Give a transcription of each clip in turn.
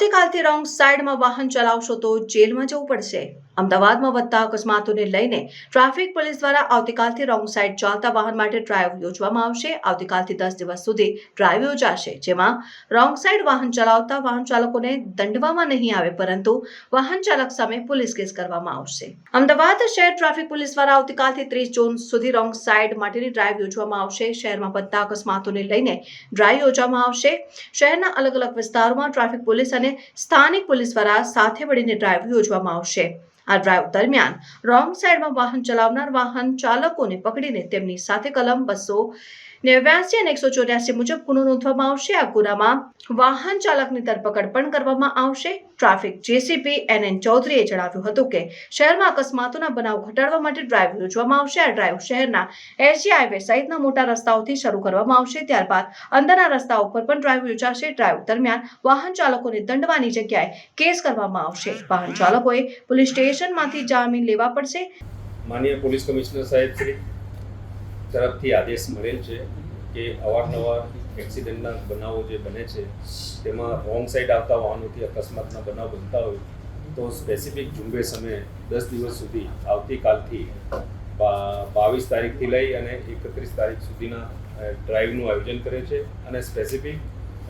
આવતીકાલથી રોંગ સાઈડમાં વાહન ચલાવશો તો જેલમાં જવું પડશે. અમદાવાદમાં વધતા અકસ્માતોને લઈને ટ્રાફિક પોલીસ દ્વારા આવતીકાલથી રોંગ સાઈડ ચાલતા વાહન માટે ડ્રાઈવ યોજવામાં આવશે. આવતીકાલથી દસ દિવસ સુધી ડ્રાઈવ યોજાશે, જેમાં રોંગ સાઈડ વાહન ચલાવતા વાહન ચાલકોને દંડવામાં નહીં આવે, પરંતુ વાહન ચાલક સામે પોલીસ કેસ કરવામાં આવશે. અમદાવાદ શહેર ટ્રાફિક પોલીસ દ્વારા આવતીકાલથી ત્રીસ જૂન સુધી રોંગ સાઈડ માટેની ડ્રાઈવ યોજવામાં આવશે. શહેરમાં વધતા અકસ્માતોને લઈને ડ્રાઈવ યોજવામાં આવશે. શહેરના અલગ અલગ વિસ્તારોમાં ટ્રાફિક પોલીસ અને સ્થાનિક પોલીસ દ્વારા સાથે મળીને ડ્રાઈવ યોજવામાં આવશે. આ ડ્રાઈવ દરમિયાન રોંગ સાઈડમાં વાહન ચલાવનાર વાહન ચાલકોને પકડીને તેમની સાથે કલમ બસો નેવ્યાસી અને એકસો ચોર્યાસી મુજબ ગુનો નોંધવામાં આવશે. આ ગુનામાં વાહન ચાલકની ધરપકડ પણ કરવામાં આવશે. ટ્રાફિક જેસીપી એન એન ચૌધરીએ જણાવ્યું હતું કે શહેરમાં અકસ્માતોના બનાવ ઘટાડવા માટે ડ્રાઈવ યોજવામાં આવશે. આ ડ્રાઈવ શહેરના એસજી હાઈવે સહિતના મોટા રસ્તાઓથી શરૂ કરવામાં આવશે. ત્યારબાદ અંદરના રસ્તાઓ પર પણ ડ્રાઈવ યોજાશે. ડ્રાઈવ દરમિયાન વાહન ચાલકોને દંડવાની જગ્યાએ કેસ કરવામાં આવશે. વાહન ચાલકોએ પોલીસ સ્ટેશનમાંથી જામીન લેવા પડશે. માનનીય પોલીસ કમિશનર સાહેબ શ્રી તરફથી આદેશ મળેલ છે કે અવારનવાર એક્સિડન્ટના બનાવો જે બને છે, તેમાં રોંગ સાઈડ આવતા વાહનોથી અકસ્માતના બનાવ બનતા હોય, તો સ્પેસિફિક ઝુંબેશ અમે દસ દિવસ સુધી આવતીકાલથી બાવીસ તારીખથી લઈ અને એકત્રીસ તારીખ સુધીના ડ્રાઈવનું આયોજન કરે છે અને સ્પેસિફિક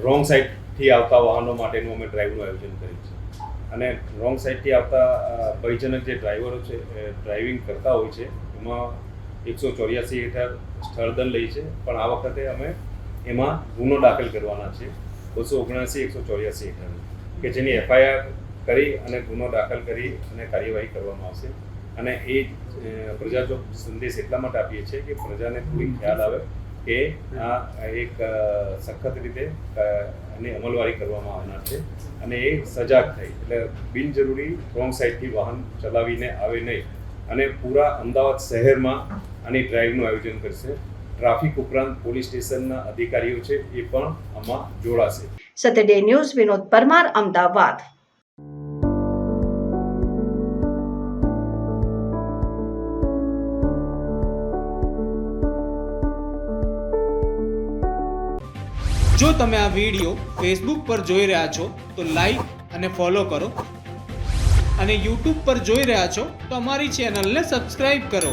રોંગ સાઈડથી આવતા વાહનો માટેનું અમે ડ્રાઈવનું આયોજન કરીએ છીએ. અને રોંગ સાઈડથી આવતા ભયજનક જે ડ્રાઈવરો છે ડ્રાઇવિંગ કરતા હોય છે, એમાં એકસો ચોર્યાસી હેઠળ સ્થળદન લઈ છે. પણ આ વખતે અમે એમાં ગુનો દાખલ કરવાના છે બસો ઓગણસી, એકસો ચોર્યાસી હેઠળ કે જેની એફઆઈઆર કરી અને ગુનો દાખલ કરી અને કાર્યવાહી કરવામાં આવશે. અને એ પ્રજા પ્રજાજો સંદેશ એટલા માટે આપીએ છીએ કે પ્રજાને થોડી ખ્યાલ આવે કે આ એક સખત રીતે એની અમલવારી કરવામાં આવનાર છે. અને એ સજાગ થઈ એટલે બિનજરૂરી રોંગ સાઈડથી વાહન ચલાવીને આવે નહીં. અને પૂરા અમદાવાદ શહેરમાં આની ડ્રાઈવનું આયોજન કરશે. ટ્રાફિક ઉપરાંત પોલીસ સ્ટેશનના અધિકારીઓ છે એ પણ આમાં જોડાશે. સત્ય ડે ન્યૂઝ વિનોદ પરમાર અમદાવાદ જો તમે આ વિડિયો ફેસબુક પર જોઈ રહ્યા છો તો લાઈક અને ફોલો કરો. અને યુટ્યુબ પર જોઈ રહ્યા છો તો અમારી ચેનલને સબસ્ક્રાઈબ કરો.